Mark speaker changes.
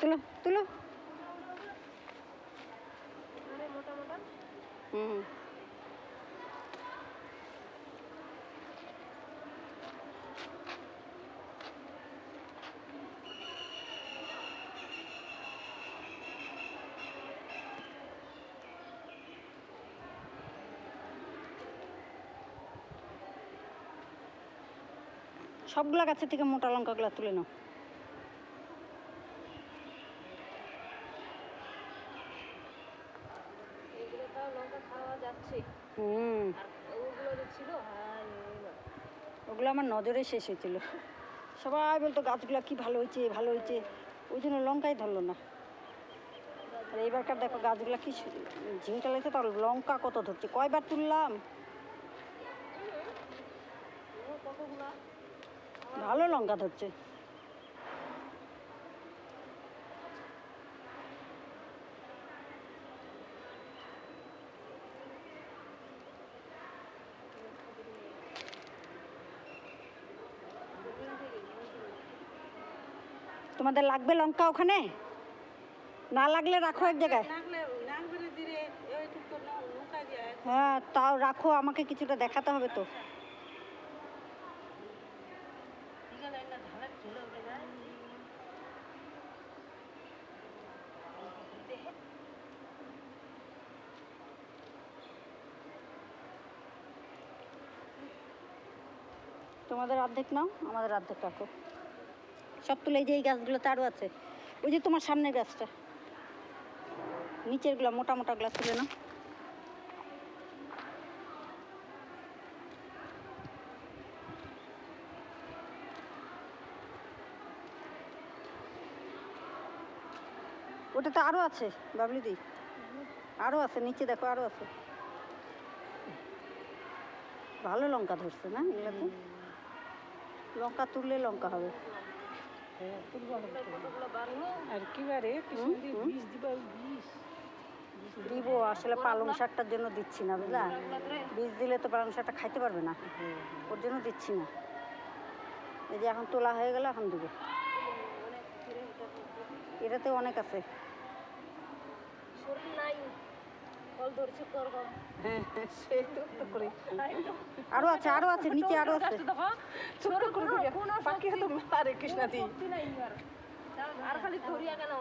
Speaker 1: তুলো তুলো। গাছের থেকে মোটা লঙ্কাগুলো তুলে নাও
Speaker 2: এগুলো তাও লঙ্কা খাওয়া যাচ্ছে।
Speaker 1: হুম।
Speaker 2: ওগুলো যে ছিল
Speaker 1: ওগুলো আমার নজরে শেষ হয়েছিল। সবাই বলতো গাছগুলো কি ভালো হয়েছে ভালো হয়েছে। ওই জন্য লঙ্কাই ধরলো না। আর এবারকার দেখো গাছগুলো কি ঝিমটা লাগছে তার লঙ্কা কত ধরছে? কয়বার তুললাম? ভালো লঙ্কা ধরছে। তোমাদের লাগবে লঙ্কা ওখানে? না লাগলে রাখো এক জায়গায়। হ্যাঁ তাও রাখো আমাকে কিছুটা দেখাতে হবে তো। তোমাদের অর্ধেক নাও আমাদের অর্ধেক রাখো। সব তুলে যে এই গাছগুলোতে আরও আছে। ওই যে তোমার সামনের গাছটা। নিচেরগুলো মোটা মোটা মোটাগুলো তুলে না ওটা তো আরও আছে বাবলি দি। আরও আছে নিচে দেখো আরও আছে। ভালো লঙ্কা ধরছে না এগুলোতে? লঙ্কা তুললে লঙ্কা হবে।
Speaker 3: আর কি বারে?
Speaker 1: হুম, হুম।
Speaker 3: বীজ দিবা
Speaker 1: আসলে পালং শাকটার জন্য দিচ্ছি না বুঝলা? বীজ দিলে তো পালং শাকটা খাইতে পারবে না। ওর জন্য দিচ্ছি না। এই যে এখন তোলা হয়ে গেল এখন দিব। এটাতে অনেক আছে।
Speaker 2: নাই। ধরছে
Speaker 1: হ্যাঁ
Speaker 3: সেই তো তো করে।
Speaker 1: আরও আছে আরও আছে নিচে আরও আছে।
Speaker 3: ছোট করে পাখি তো
Speaker 2: আর। খালি ধরিয়া কেন